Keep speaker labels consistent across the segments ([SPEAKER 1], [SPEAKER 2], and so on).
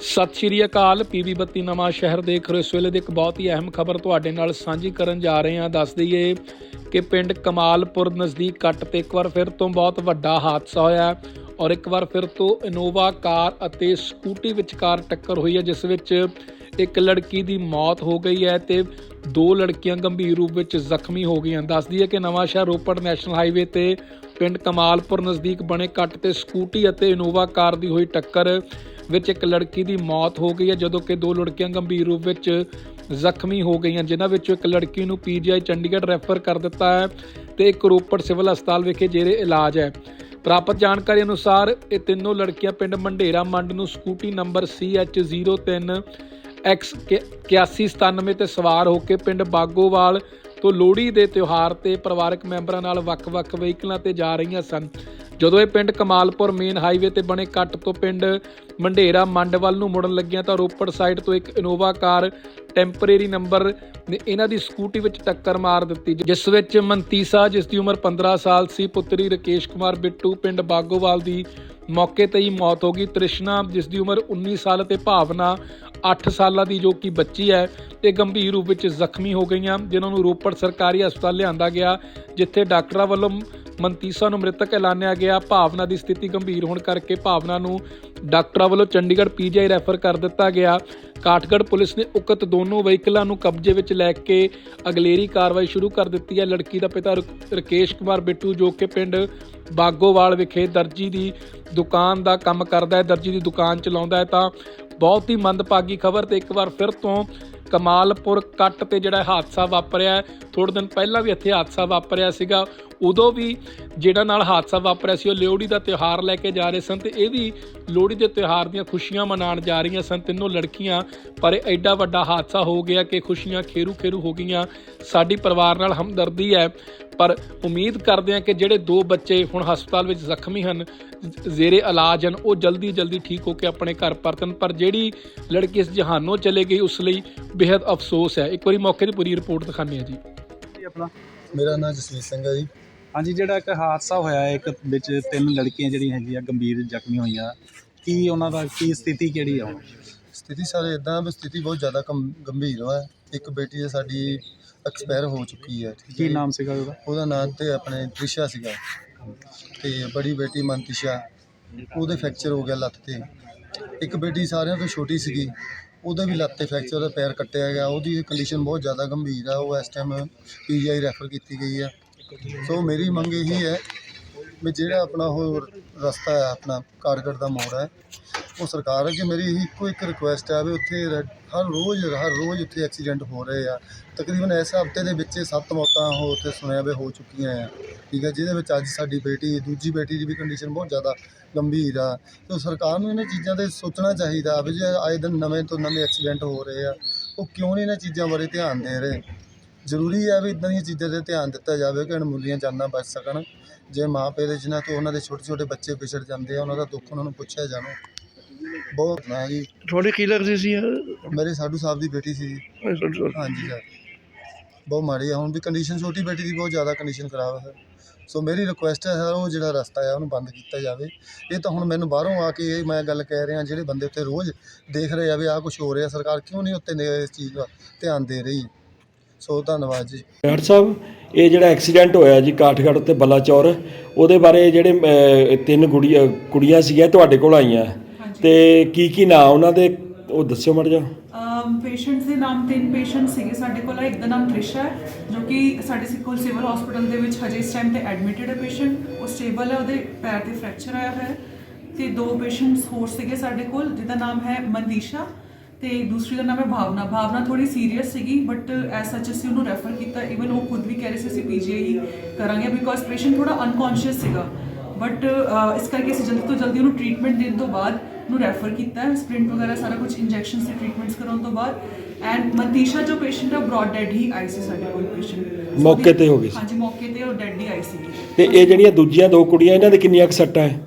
[SPEAKER 1] ਸਤਿ ਸ਼੍ਰੀ ਅਕਾਲ। ਪੀਵੀ ਬੱਤੀ ਨਵਾਂ ਸ਼ਹਿਰ ਦੇਖ ਰਹੇ ਹੋ। ਇਸ ਵੇਲੇ ਦੀ ਇੱਕ ਬਹੁਤ ਹੀ ਅਹਿਮ ਖਬਰ ਤੁਹਾਡੇ ਨਾਲ ਸਾਂਝੀ ਕਰਨ ਜਾ ਰਹੇ ਹਾਂ। ਦੱਸ ਦਈਏ ਕਿ ਪਿੰਡ ਕਮਾਲਪੁਰ ਨਜ਼ਦੀਕ ਕੱਟ ਤੇ ਇੱਕ ਵਾਰ ਫਿਰ ਤੋਂ ਬਹੁਤ ਵੱਡਾ ਹਾਦਸਾ ਹੋਇਆ ਔਰ ਇੱਕ ਵਾਰ ਫਿਰ ਤੋਂ ਇਨੋਵਾ ਕਾਰ ਅਤੇ ਸਕੂਟੀ ਵਿਚਕਾਰ ਟੱਕਰ ਹੋਈ ਹੈ, ਜਿਸ ਵਿੱਚ ਇੱਕ ਲੜਕੀ ਦੀ ਮੌਤ ਹੋ ਗਈ ਹੈ ਤੇ ਦੋ ਲੜਕੀਆਂ ਗੰਭੀਰ ਰੂਪ ਵਿੱਚ ਜ਼ਖਮੀ ਹੋ ਗਈਆਂ। ਦੱਸਦੀ ਹੈ ਕਿ ਨਵਾਂ ਸ਼ਹਿਰ ਰੋਪੜ ਨੈਸ਼ਨਲ ਹਾਈਵੇ ਤੇ ਪਿੰਡ ਕਮਾਲਪੁਰ ਨਜ਼ਦੀਕ ਬਣੇ ਕੱਟ ਤੇ ਸਕੂਟੀ ਅਤੇ ਇਨੋਵਾ ਕਾਰ ਦੀ ਹੋਈ ਟੱਕਰ ਵਿੱਚ ਇੱਕ ਲੜਕੀ ਦੀ ਮੌਤ ਹੋ ਗਈ ਹੈ, ਜਦੋਂ ਕਿ ਦੋ ਲੜਕੀਆਂ ਗੰਭੀਰ ਰੂਪ ਵਿੱਚ ਜ਼ਖਮੀ ਹੋ ਗਈਆਂ, ਜਿਨ੍ਹਾਂ ਵਿੱਚੋਂ ਇੱਕ ਲੜਕੀ ਨੂੰ ਪੀਜੀਆਈ ਚੰਡੀਗੜ੍ਹ ਰੈਫਰ ਕਰ ਦਿੱਤਾ ਹੈ ਤੇ ਇੱਕ ਰੋਪੜ ਸਿਵਲ ਹਸਪਤਾਲ ਵਿਖੇ ਜੇਰੇ ਇਲਾਜ ਹੈ। ਪ੍ਰਾਪਤ ਜਾਣਕਾਰੀ ਅਨੁਸਾਰ, ਇਹ ਤਿੰਨੋਂ ਲੜਕੀਆਂ ਪਿੰਡ ਮੰਡੇਰਾ ਮੰਡ ਨੂੰ ਸਕੂਟੀ ਨੰਬਰ CH03 X 8197 ਤੇ ਸਵਾਰ ਹੋ ਕੇ ਪਿੰਡ ਬਾਗੋਵਾਲ ਤੋਂ ਲੋਹੜੀ ਦੇ ਤਿਉਹਾਰ ਤੇ ਪਰਿਵਾਰਕ ਮੈਂਬਰਾਂ ਨਾਲ ਵੱਖ-ਵੱਖ ਵਹੀਕਲਾਂ ਤੇ ਜਾ ਰਹੀਆਂ ਸਨ। ਜਦੋਂ ਇਹ ਪਿੰਡ ਕਮਾਲਪੁਰ ਮੇਨ ਹਾਈਵੇ ਤੇ ਬਣੇ ਕੱਟ ਤੋਂ ਪਿੰਡ ਮੰਡੇਰਾ ਮੰਡਵਲ ਨੂੰ ਮੁੜਨ ਲੱਗਿਆ ਤਾਂ ਰੋਪੜ ਸਾਈਡ ਤੋਂ ਇੱਕ ਇਨੋਵਾ ਕਾਰ ਟੈਂਪਰੇਰੀ ਨੰਬਰ ਨੇ ਇਹਨਾਂ ਦੀ ਸਕੂਟੀ ਵਿੱਚ ਟੱਕਰ ਮਾਰ ਦਿੱਤੀ, ਜਿਸ ਵਿੱਚ ਮਨਤੀਸਾ, ਜਿਸ ਦੀ ਉਮਰ 15 ਸਾਲ ਸੀ, ਪੁੱਤਰੀ ਰਕੇਸ਼ ਕੁਮਾਰ ਬਿੱਟੂ, ਪਿੰਡ ਬਾਗੋਵਾਲ ਦੀ ਮੌਕੇ ਤੇ ਹੀ ਮੌਤ ਹੋ ਗਈ। ਤ੍ਰਿਸ਼ਨਾ, ਜਿਸ ਦੀ ਉਮਰ 19 ਸਾਲ ਤੇ ਭਾਵਨਾ 8 ਸਾਲਾਂ ਦੀ, ਜੋ ਕਿ ਬੱਚੀ ਹੈ, ਤੇ ਗੰਭੀਰ ਰੂਪ ਵਿੱਚ ਜ਼ਖਮੀ ਹੋ ਗਈਆਂ, ਜਿਨ੍ਹਾਂ ਨੂੰ ਰੋਪੜ ਸਰਕਾਰੀ ਹਸਪਤਾਲ ਲਿਆਂਦਾ ਗਿਆ, ਜਿੱਥੇ ਡਾਕਟਰਾਂ ਵੱਲੋਂ ਮਨਤੀਸਾ ਨੂੰ ਮ੍ਰਿਤਕ ਐਲਾਨਿਆ ਗਿਆ। ਭਾਵਨਾ ਦੀ ਸਥਿਤੀ ਗੰਭੀਰ ਹੋਣ ਕਰਕੇ ਭਾਵਨਾ ਨੂੰ ਡਾਕਟਰਾਂ ਵੱਲੋਂ ਚੰਡੀਗੜ੍ਹ ਪੀਜੀਆਈ ਰੈਫਰ ਕਰ ਦਿੱਤਾ ਗਿਆ। ਕਾਠਗੜ੍ਹ ਪੁਲਿਸ ਨੇ ਉਕਤ ਦੋਨੋਂ ਵਹੀਕਲਾਂ ਨੂੰ ਕਬਜ਼ੇ ਵਿੱਚ ਲੈ ਕੇ ਅਗਲੇਰੀ ਕਾਰਵਾਈ ਸ਼ੁਰੂ ਕਰ ਦਿੱਤੀ ਹੈ। ਲੜਕੀ ਦਾ ਪਿਤਾ ਰਕ- ਰਕੇਸ਼ ਕੁਮਾਰ ਬਿੱਟੂ ਜੋ ਕਿ ਪਿੰਡ ਬਾਗੋਵਾਲ ਵਿਖੇ ਦਰਜੀ ਦੀ ਦੁਕਾਨ ਦਾ ਕੰਮ ਕਰਦਾ ਹੈ, ਦਰਜੀ ਦੀ ਦੁਕਾਨ ਚਲਾਉਂਦਾ ਹੈ ਤਾਂ ਬਹੁਤ ਹੀ ਮੰਦਭਾਗੀ ਖਬਰ ਤੇ ਇੱਕ ਵਾਰ ਫਿਰ ਤੋਂ ਕਮਾਲਪੁਰ ਕੱਟ ਤੇ ਜਿਹੜਾ ਹਾਦਸਾ ਵਾਪਰਿਆ ਹੈ, ਥੋੜ੍ਹੇ ਦਿਨ ਪਹਿਲਾਂ ਵੀ ਇੱਥੇ ਹਾਦਸਾ ਵਾਪਰਿਆ ਸੀਗਾ। ਉਦੋਂ ਵੀ ਜਿਹੜਾ ਨਾਲ ਹਾਦਸਾ ਵਾਪਰਿਆ ਸੀ ਉਹ ਲੋਹੜੀ ਦਾ ਤਿਉਹਾਰ ਲੈ ਕੇ ਜਾ ਰਹੇ ਸਨ ਤੇ ਇਹ ਵੀ ਲੋਹੜੀ ਦੇ ਤਿਉਹਾਰ ਦੀਆਂ ਖੁਸ਼ੀਆਂ ਮਨਾਉਣ ਜਾ ਰਹੀਆਂ ਸਨ। ਤਿੰਨੋਂ ਲੜਕੀਆਂ ਪਰ ਐਡਾ ਵੱਡਾ ਹਾਦਸਾ ਹੋ ਗਿਆ ਕਿ ਖੁਸ਼ੀਆਂ ਖੇਰੂ ਖੇਰੂ ਹੋ ਗਈਆਂ। ਸਾਡੀ ਪਰਿਵਾਰ ਨਾਲ ਹਮਦਰਦੀ ਹੈ। ਪਰ ਉਮੀਦ ਕਰਦੇ ਹਾਂ ਕਿ ਜਿਹੜੇ ਦੋ ਬੱਚੇ ਹੁਣ ਹਸਪਤਾਲ ਵਿੱਚ ਜ਼ਖਮੀ ਹਨ ਜ਼ੇਰੇ ਇਲਾਜ ਹਨ ਉਹ ਜਲਦੀ ਜਲਦੀ ਠੀਕ ਹੋ ਕੇ ਆਪਣੇ ਘਰ ਪਰਤਣ। ਪਰ ਜਿਹੜੀ ਲੜਕੀ ਇਸ ਜਹਾਨੋਂ ਚਲੇ ਗਈ ਉਸ ਲਈ ਬੇहद ਅਫਸੋਸ ਹੈ। ਇੱਕ ਵਾਰੀ ਮੌਕੇ ਦੀ ਪੂਰੀ ਰਿਪੋਰਟ ਦਿਖਾਉਂਦੇ ਹਾਂ ਜੀ।
[SPEAKER 2] ਜੀ ਆਪਣਾ?
[SPEAKER 3] ਮੇਰਾ ਨਾਮ ਜਸਵੀਰ ਸਿੰਘ ਹੈ ਜੀ।
[SPEAKER 2] ਹਾਂਜੀ ਜਿਹੜਾ ਇੱਕ ਹਾਦਸਾ ਹੋਇਆ ਹੈ, ਇੱਕ ਵਿੱਚ ਤਿੰਨ ਲੜਕੀਆਂ ਜਿਹੜੀਆਂ ਹੈਗੀਆਂ ਗੰਭੀਰ ਜ਼ਖਮੀ ਹੋਈਆਂ ਕੀ ਉਹਨਾਂ ਦਾ ਕੀ ਸਥਿਤੀ ਕਿਹੜੀ ਆ ਹੁਣ?
[SPEAKER 3] ਸਥਿਤੀ ਸਾਰੇ ਇਦਾਂ ਵੀ ਸਥਿਤੀ ਬਹੁਤ ਜ਼ਿਆਦਾ ਗੰ- ਗੰਭੀਰ ਹੈ ਇੱਕ ਬੇਟੀ ਹੈ ਸਾਡੀ ਐਕਸਪਾਇਰ ਹੋ ਚੁੱਕੀ ਹੈ। ਠੀਕ ਹੈ
[SPEAKER 2] ਕੀ
[SPEAKER 3] ਜੀ।
[SPEAKER 2] ਨਾਮ ਸੀਗਾ ਉਹਦਾ?
[SPEAKER 3] ਉਹਦਾ ਨਾਮ ਤੇ ਆਪਣੇ ਤ੍ਰਿਸ਼ਾ ਸੀਗਾ। ਤੇ ਬੜੀ ਬੇਟੀ ਮਨਤਿਸ਼ਾ ਉਹਦੇ ਫ੍ਰੈਕਚਰ ਹੋ ਗਿਆ ਲੱਤ ਤੇ। ਇੱਕ ਬੇਟੀ ਸਾਰਿਆਂ ਤੋਂ ਛੋਟੀ ਸੀਗੀ ਉਹਦਾ ਵੀ ਲੱਤ ਤੇ ਫ੍ਰੈਕਚਰ ਉਹਦਾ ਪੈਰ ਕੱਟਿਆ ਗਿਆ। ਉਹਦੀ ਕੰਡੀਸ਼ਨ ਬਹੁਤ ਜ਼ਿਆਦਾ ਗੰਭੀਰ ਆ। ਉਹ ਇਸ ਟਾਈਮ ਪੀਜੀਆਈ ਰੈਫਰ ਕੀਤੀ ਗਈ ਹੈ ਸੋ ਮੇਰੀ ਮੰਗ ਇਹੀ ਹੈ ਵੀ ਜਿਹੜਾ ਆਪਣਾ ਉਹ ਰਸਤਾ ਹੈ ਆਪਣਾ ਕਾਰਗੜ ਦਾ ਮੋੜ ਹੈ ਉਹ ਸਰਕਾਰ ਅੱਗੇ ਮੇਰੀ ਇਹੀ ਇੱਕੋ ਇੱਕ ਰਿਕੁਐਸਟ ਹੈ ਵੀ ਉੱਥੇ ਰ- ਹਰ ਰੋਜ਼ ਹਰ ਰੋਜ਼ ਉੱਥੇ ਐਕਸੀਡੈਂਟ ਹੋ ਰਹੇ ਆ। ਤਕਰੀਬਨ ਇਸ ਹਫ਼ਤੇ ਦੇ ਵਿੱਚ ਸੱਤ ਮੌਤਾਂ ਉਹ ਉੱਥੇ ਸੁਣਿਆ ਵੀ ਹੋ ਚੁੱਕੀਆਂ ਆ। ਠੀਕ ਹੈ ਜਿਹਦੇ ਵਿੱਚ ਅੱਜ ਸਾਡੀ ਬੇਟੀ, ਦੂਜੀ ਬੇਟੀ ਦੀ ਵੀ ਕੰਡੀਸ਼ਨ ਬਹੁਤ ਜ਼ਿਆਦਾ ਗੰਭੀਰ ਆ। ਤੇ ਸਰਕਾਰ ਨੂੰ ਇਹਨਾਂ ਚੀਜ਼ਾਂ ਤੇ ਸੋਚਣਾ ਚਾਹੀਦਾ ਵੀ ਜੇ ਆਏ ਦਿਨ ਨਵੇਂ ਤੋਂ ਨਵੇਂ ਐਕਸੀਡੈਂਟ ਹੋ ਰਹੇ ਆ, ਉਹ ਕਿਉਂ ਨਹੀਂ ਇਹਨਾਂ ਚੀਜ਼ਾਂ ਬਾਰੇ ਧਿਆਨ ਦੇ ਰਹੇ? ਜ਼ਰੂਰੀ ਹੈ ਵੀ ਇਦਾਂ ਦੀਆਂ ਚੀਜ਼ਾਂ ਤੇ ਧਿਆਨ ਦਿੱਤਾ ਜਾਵੇ ਕਿ ਅਣਮੁੱਲੀਆਂ ਜਾਨਾਂ ਬਚ ਸਕਣ। ਜੇ ਮਾਂ ਪਿਓ ਦੇ ਜਿਨ੍ਹਾਂ ਤੋਂ ਉਹਨਾਂ ਦੇ ਛੋਟੇ ਛੋਟੇ ਬੱਚੇ ਵਿਛੜ ਜਾਂਦੇ ਆ, ਉਹਨਾਂ ਦਾ ਦੁੱਖ ਉਹਨਾਂ ਨੂੰ ਪੁੱਛਿਆ ਜਾਵੇ। ਬਹੁਤ ਨਾ ਜੀ
[SPEAKER 4] ਤੁਹਾਡੀ ਕੀ ਲੱਗਦੀ ਸੀ
[SPEAKER 3] ਮੇਰੇ ਸਾਡੂ ਸਾਹਿਬ ਦੀ ਬੇਟੀ ਸੀ ਜੀ। ਹਾਂਜੀ ਸਰ। ਬਹੁਤ ਮਾੜੀ ਆ ਹੁਣ ਵੀ ਕੰਡੀਸ਼ਨ ਛੋਟੀ ਬੇਟੀ ਦੀ ਬਹੁਤ ਜ਼ਿਆਦਾ ਕੰਡੀਸ਼ਨ ਖਰਾਬ ਹੈ ਸੋ ਮੇਰੀ ਰਿਕੁਐਸਟ ਹੈ ਸਰ ਉਹ ਜਿਹੜਾ ਰਸਤਾ ਹੈ ਉਹਨੂੰ ਬੰਦ ਕੀਤਾ ਜਾਵੇ। ਇਹ ਤਾਂ ਹੁਣ ਮੈਨੂੰ ਬਾਹਰੋਂ ਆ ਕੇ ਇਹ ਮੈਂ ਗੱਲ ਕਹਿ ਰਿਹਾ ਜਿਹੜੇ ਬੰਦੇ ਉੱਤੇ ਰੋਜ਼ ਦੇਖ ਰਹੇ ਆ ਵੀ ਆਹ ਕੁਝ ਹੋ ਰਿਹਾ ਸਰਕਾਰ ਕਿਉਂ ਨਹੀਂ ਉੱਤੇ ਨੇ ਇਸ ਚੀਜ਼ ਦਾ ਧਿਆਨ ਦੇ ਰਹੀ। ਸੋ ਧੰਨਵਾਦ ਜੀ।
[SPEAKER 4] ਡਾਕਟਰ ਸਾਹਿਬ ਇਹ ਜਿਹੜਾ ਐਕਸੀਡੈਂਟ ਹੋਇਆ ਜੀ ਕਾਠਗੜ੍ਹ ਉੱਤੇ ਬਲਾਚੌਰ ਉਹਦੇ ਬਾਰੇ ਜਿਹੜੇ ਤਿੰਨ ਗੁੜੀਆਂ ਕੁੜੀਆਂ ਸੀਗੀਆਂ ਤੁਹਾਡੇ ਕੋਲ ਆਈਆਂ। ਤੇ ਕੀ ਕੀ ਨਾਂ ਉਹਨਾਂ ਦੇ? ਉਹ ਦੱਸਿਓ ਮੜ ਜਾ
[SPEAKER 5] ਪੇਸ਼ੈਂਟਸ ਦੇ ਨਾਮ ਤਿੰਨ ਪੇਸ਼ੈਂਟ ਸੀਗੇ ਸਾਡੇ ਕੋਲ। ਇੱਕ ਦਾ ਨਾਮ ਤ੍ਰਿਸ਼ਾ ਹੈ, ਜੋ ਕਿ ਸਾਡੇ ਸਿ- ਕੋਲ ਸਿਵਲ ਹਸਪੀਟਲ ਦੇ ਵਿੱਚ ਹਜੇ ਇਸ ਟਾਈਮ ਤੇ ਐਡਮਿਟਡ ਹੈ ਪੇਸ਼ੈਂਟ ਉਹ ਸਟੇਬਲ ਹੈ, ਉਹਦੇ ਪੈਰ ਤੇ ਫ੍ਰੈਕਚਰ ਆਇਆ ਹੋਇਆ ਹੈ। ਤੇ ਦੋ ਪੇਸ਼ੈਂਟਸ ਹੋਰ ਸੀਗੇ ਸਾਡੇ ਕੋਲ, ਜਿਹਦਾ ਨਾਮ ਹੈ ਮਨਦੀਸ਼ਾ ਤੇ ਦੂਸਰੀ ਦਾ ਨਾਮ ਹੈ ਭਾਵਨਾ। ਭਾਵਨਾ ਥੋੜੀ ਸੀਰੀਅਸ ਸੀਗੀ ਬਟ ਐਸ ਸੱਚ ਅਸੀਂ ਉਹਨੂੰ ਰੈਫਰ ਕੀਤਾ। ਇਵਨ ਉਹ ਖੁਦ ਵੀ ਕਹਿ ਰਹੇ ਸੀ, ਅਸੀਂ ਪੀਜੀਆਈ ਕਰਾਂਗੇ ਬਿਕੋਜ਼ ਪੇਸ਼ੈਂਟ ਥੋੜਾ ਅਨਕੌਂਸ਼ੀਅਸ ਸੀਗਾ। ਬਟ ਇਸ ਕਰਕੇ ਅਸੀਂ ਜਲਦੀ ਤੋਂ ਜਲਦੀ ਉਹਨੂੰ ਟ੍ਰੀਟਮੈਂਟ ਦੇਣ ਤੋਂ ਬਾਅਦ ਨੂੰ ਰੈਫਰ ਕੀਤਾ ਹੈ ਸਪ੍ਰਿੰਟ ਵਗੈਰਾ ਸਾਰਾ ਕੁਝ ਇੰਜੈਕਸ਼ਨ ਤੇ ਟ੍ਰੀਟਮੈਂਟਸ ਕਰਾਉਣ ਤੋਂ ਬਾਅਦ। ਐਂਡ ਮਨਤੀਸ਼ਾ ਜੋ ਪੇਸ਼ੈਂਟ ਹੈ ਬ੍ਰੌਡ ਡੈਡ ਹੀ ਆਈ ਸੀ ਸਾਡੇ ਕੋਲ ਪੇਸ਼ੈਂਟ
[SPEAKER 4] ਮੌਕੇ ਤੇ ਹੋ ਗਈ ਸੀ।
[SPEAKER 5] ਹਾਂਜੀ ਮੌਕੇ ਤੇ ਉਹ ਡੈਡ ਹੀ ਆਈ ਸੀ
[SPEAKER 4] ਤੇ ਇਹ ਜਿਹੜੀਆਂ ਦੂਜੀਆਂ ਦੋ ਕੁੜੀਆਂ ਇਹਨਾਂ ਦੇ ਕਿੰਨੀਆਂ ਕੁ ਸੱਟਾਂ ਹੈ?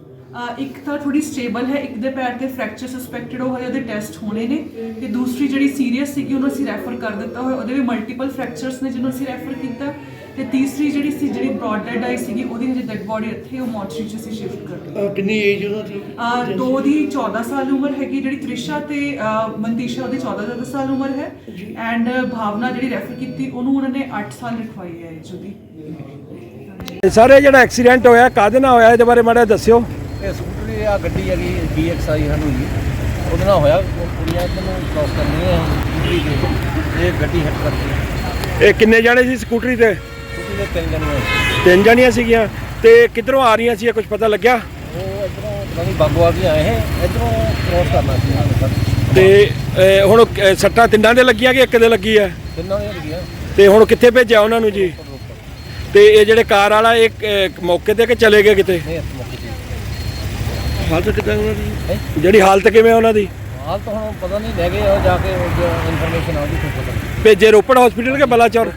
[SPEAKER 5] ਇੱਕ ਤਾਂ ਥੋੜੀ ਸਟੇਬਲ ਹੈ ਇੱਕ ਦੇ ਪੈਰ ਤੇ ਫ੍ਰੈਕਚਰ ਸਸਪੈਕਟਡ ਹੋ ਹਜੇ ਉਹਦੇ ਟੈਸਟ ਹੋਣੇ ਨੇ ਤੇ ਦੂਸਰੀ ਜਿਹੜੀ ਸੀਰੀਅਸ ਸੀਗੀ ਉਹਨੂੰ ਅਸੀਂ ਰੈਫਰ ਕਰ ਦਿੱਤਾ ਹੋਇਆ ਉਹਦੇ ਵੀ ਮਲਟੀਪਲ ਫ੍ਰੈਕਚਰਸ ਨੇ ਜਿਹਨੂੰ ਅਸੀਂ ਰੈਫਰ ਕੀਤਾ। ਤੇ ਤੀਸਰੀ ਜਿਹੜੀ ਸੀ ਜਿਹੜੀ ਬ੍ਰੌਡ ਡੈਡ ਆਈ ਸੀਗੀ ਉਹਦੀ ਹਜੇ ਡੈਡ ਬੋਡੀ ਇੱਥੇ ਉਹ ਮੋਰਚਰੀ 'ਚ ਅਸੀਂ ਸ਼ਿਫਟ ਕਰ ਦਿੱਤੀ।
[SPEAKER 6] ਕਿੰਨੀ ਏਜ ਉਹਨਾਂ ਦੀ
[SPEAKER 5] ਅਹ ਦੋ ਦੀ 14 ਸਾਲ ਉਮਰ ਹੈਗੀ ਜਿਹੜੀ ਤ੍ਰਿਸ਼ਾ ਤੇ ਮਨਤੀਸ਼ਾ ਉਹਦੀ 14 ਜ਼ਿਆਦਾ ਸਾਲ ਉਮਰ ਹੈ। ਐਂਡ ਭਾਵਨਾ ਜਿਹੜੀ ਰੈਫਰ ਕੀਤੀ ਉਹਨੂੰ ਉਹਨਾਂ ਨੇ 8 ਸਾਲ ਲਿਖਵਾਈ ਹੈ ਉਹਦੀ।
[SPEAKER 4] ਸਰ ਇਹ ਜਿਹੜਾ ਐਕਸੀਡੈਂਟ ਹੋਇਆ ਕਾਹਦੇ ਨਾਲ ਹੋਇਆ ਇਹਦੇ ਬਾਰੇ ਮਾੜਾ ਦੱਸਿਓ।
[SPEAKER 7] ਇਹ ਸਕੂਟਰੀ ਆ ਗੱਡੀ ਹੈਗੀ DXI ਸਾਨੂੰ ਜੀ। ਉਹਦੇ ਨਾਲ ਹੋਇਆ ਉਹ ਕੁੜੀਆਂ ਇੱਧਰ ਨੂੰ ਕ੍ਰਾਸ ਕਰਨੀਆਂ ਸਕੂਟਰੀ ਤੇ। ਇਹ ਗੱਡੀ ਹਿੱਟ ਕਰਦੀ
[SPEAKER 4] ਇਹ ਕਿੰਨੇ ਜਾਣੇ ਸੀ ਸਕੂਟਰੀ ਤੇ?
[SPEAKER 7] ਸਕੂਟਰੀ ਦੇ ਤਿੰਨ ਜਣੇ ਹੋਏ।
[SPEAKER 4] ਤਿੰਨ ਜਾਣੀਆਂ ਸੀਗੀਆਂ। ਤੇ ਕਿੱਧਰੋਂ ਆ ਰਹੀਆਂ ਸੀ ਕੁਝ ਪਤਾ ਲੱਗਿਆ?
[SPEAKER 7] ਉਹ ਇੱਧਰੋਂ ਪਤਾ ਨਹੀਂ ਬਾਗਵਾ ਵੀ ਆਏ ਹੈ। ਇੱਧਰੋਂ ਕ੍ਰਾਸ ਕਰਨਾ ਸੀ ਨਾਲ ਸਰ।
[SPEAKER 4] ਤੇ ਅਹ, ਹੁਣ ਅਹ, ਸੱਟਾਂ ਤਿੰਨਾਂ ਦੇ ਲੱਗੀਆਂ ਕਿ ਇੱਕ ਦੇ ਲੱਗੀ ਆ?
[SPEAKER 7] ਤਿੰਨਾਂ ਨੇ ਲੱਗੀਆਂ।
[SPEAKER 4] ਤੇ ਹੁਣ ਕਿੱਥੇ ਭੇਜਿਆ ਉਹਨਾਂ ਨੂੰ ਜੀ? ਤੇ ਇਹ ਜਿਹੜੇ ਕਾਰ ਵਾਲਾ ਇਹ ਅਹ, ਮੌਕੇ ਤੇ ਕਿ ਚਲੇ ਗਏ ਕਿਤੇ?
[SPEAKER 7] ਨਹੀਂ ਇਸ ਮੌਕੇ ਤੇ।
[SPEAKER 4] ਹਾਲਤ ਕਿਦਾਂ ਉਹਨਾਂ ਦੀ? ਜਿਹੜੀ ਹਾਲਤ ਕਿਵੇਂ ਉਹਨਾਂ ਦੀ?
[SPEAKER 7] ਹਾਲ ਤਾਂ ਹੁਣ ਪਤਾ ਨਹੀਂ ਲੈ ਗਏ ਉਹ ਜਾ ਕੇ ਇਨਫੋਰਮੇਸ਼ਨ ਆਉਗੀ ਤੁਹਾਨੂੰ ਪਤਾ
[SPEAKER 4] ਭੇਜੇ ਰੋਪੜ ਹਸਪੀਟਲ ਕਿ ਬਲਾਚੌਰ?